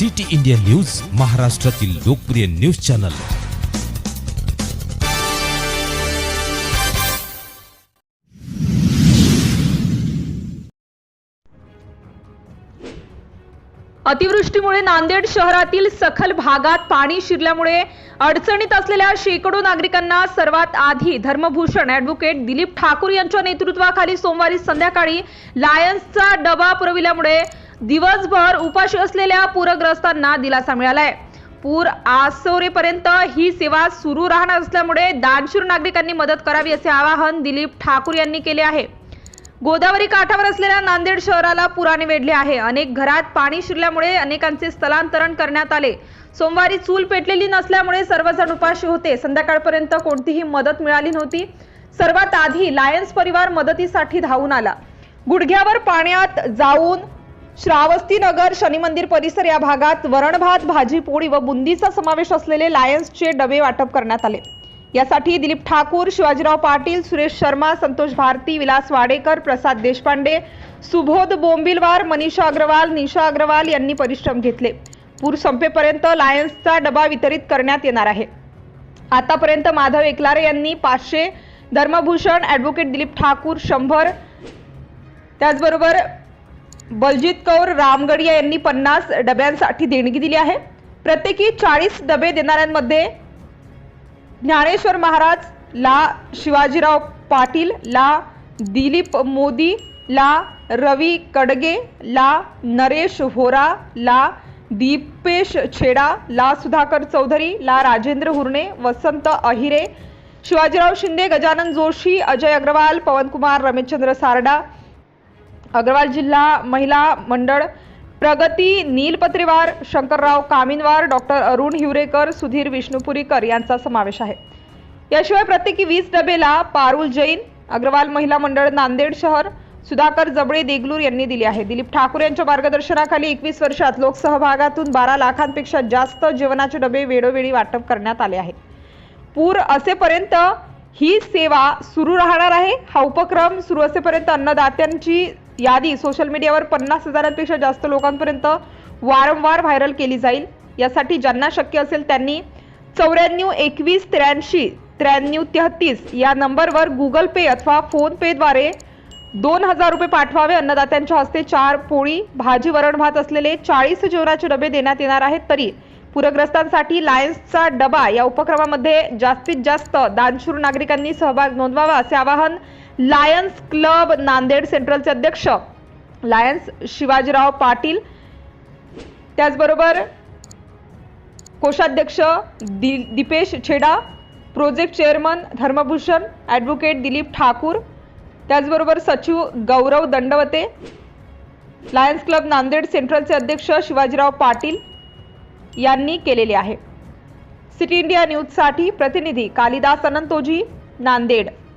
City India news महाराष्ट्रातील लोकप्रिय news channel. अतिवृष्टीमुळे नांदेड शहरातील सखल भागात पाणी शिरल्यामुळे अडचणीत असलेल्या शेकडो नागरिकांना सर्वात आधी धर्मभूषण ऍडव्होकेट दिलीप ठाकूर यांच्या नेतृत्वाखाली सोमवारी संध्याकाळी लायन्सचा डबा पुरविल्यामुळे दिवसभर उपाशी असलेल्या पूरग्रस्तांना दिलासा मिळालाय. पूर आसवरेपर्यंत ही सेवा सुरू राहणार असल्यामुळे दानशूर नागरिकांनी मदत करावी असे आवाहन दिलीप ठाकूर यांनी केले आहे. गोदावरी काठावर असलेल्या नांदेड शहराला पुराने वेढले आहे. अनेक घरात पाणी शिरल्यामुळे अनेकांचे स्थलांतरण करण्यात आले. सोमवारी चूल पेटलेली नसल्यामुळे सर्वजण उपाशी होते. संध्याकाळपर्यंत कोणतीही मदत मिळाली नव्हती. सर्वात आधी लायन्स परिवार मदतीसाठी धावून आला. गुडघ्यावर पाण्यात जाऊन श्रावस्ती नगर शनी मंदिर परिसर या भागात वरण भात भाजी पोळी व बुंदीचा समावेश असलेले लायन्सचे डबे वाटप करण्यात आले. यासाठी दिलीप ठाकूर शिवाजीराव पाटील सुरेश शर्मा संतोष भारती विलास वाडेकर प्रसाद देशपांडे सुबोध बोंबिलवार मनीषा अग्रवाल निशा अग्रवाल यांनी परिश्रम घेतले. पूर संपेपर्यंत लायन्सचा डबा वितरित करण्यात येणार आहे. आतापर्यंत माधव एकलारे यांनी पाचशे धर्मभूषण ॲडव्होकेट दिलीप ठाकूर शंभर त्याचबरोबर बलजीत कौर रामगडिया यांनी पन्नास डब्यांसाठी देणगी दिली आहे. प्रत्येकी चाळीस डबे देणाऱ्यांमध्ये ज्ञानेश्वर महाराज ला शिवाजीराव पाटील ला दिलीप मोदी ला रवी कडगे ला नरेश होरा ला दीपेश छेडा ला सुधाकर चौधरी ला राजेंद्र हुरणे वसंत अहिरे शिवाजीराव शिंदे गजानन जोशी अजय अग्रवाल पवनकुमार रमेशचंद्र सारडा अग्रवाल जिल्हा महिला मंडळ प्रगती नील पत्रीवार शंकरराव कामिनवार डॉक्टर अरुण हिवरेकर सुधीर विष्णुपुरीकर यांचा समावेश आहे. याशिवाय प्रत्येकी वीस डबेला पारुल जैन अग्रवाल महिला मंडळ नांदेड शहर सुधाकर जबळे देगलूर यांनी दिली आहे. दिलीप ठाकूर यांच्या मार्गदर्शनाखाली एकवीस वर्षात लोकसहभागातून बारा लाखांपेक्षा जास्त जेवणाचे डबे वेळोवेळी वाटप करण्यात आले आहे. पूर असेपर्यंत ही सेवा सुरू राहणार आहे. हा उपक्रम सुरू असेपर्यंत अन्नदात्यांची यादी सोशल मीडियावर पन्नास हजारांपेक्षा जास्त लोकांपर्यंत वारंवार व्हायरल केली जाईल. यासाठी ज्यांना शक्य असेल त्यांनी चौऱ्याण्णव एकवीस त्र्याऐंशी त्र्याण्णव तेहतीस या नंबरवर गुगल पे अथवा फोन पेद्वारे दोन हजार रुपये पाठवावे. अन्नदात्यांच्या हस्ते चार पोळी भाजी वरण भात असलेले चाळीस जेवणाचे डबे देण्यात येणार आहेत. तरी पूरग्रस्तांसाठी लायन्सचा डबा या उपक्रमामध्ये जास्तीत जास्त दानशूर नागरिकांनी सहभाग नोंदवावा असे आवाहन लायन्स क्लब नांदेड सेंट्रलचे अध्यक्ष. लायन्स शिवाजीराव पाटील. त्याचबरोबर कोषाध्यक्ष दि दीपेश छेडा प्रोजेक्ट चेअरमन धर्मभूषण ॲडव्होकेट दिलीप ठाकूर. त्याचबरोबर सचिव गौरव दंडवते. लायन्स क्लब नांदेड सेंट्रलचे अध्यक्ष शिवाजीराव पाटील यांनी केलेले आहे. सिटी इंडिया न्यूजसाठी प्रतिनिधी कालिदास अनंतोजी नांदेड.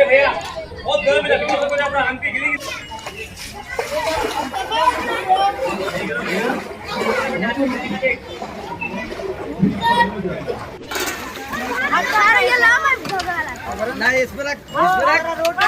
भैया बहुत गर्म है अपना की गिरी नहीं इस पर रख इस पर रख।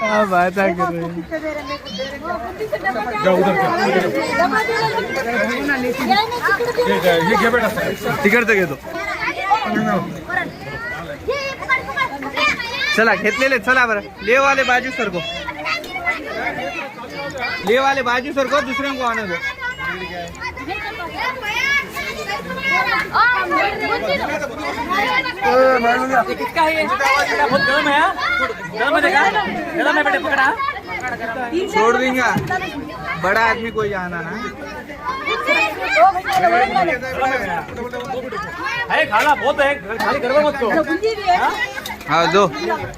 हाँ बात है कर रहे हैं तिकडचं घेतो. चला घेतलेले चला बरं. लेवाले बाजू सरको. लेवाले बाजू सरको दुसऱ्यांको आणतो है है हाँ? है है बेटे छोड़ देंगे बड़ा आदमी कोई आना ना अरे खाना बहुत है खाली गड़बड़ मत करो हाँ दो है?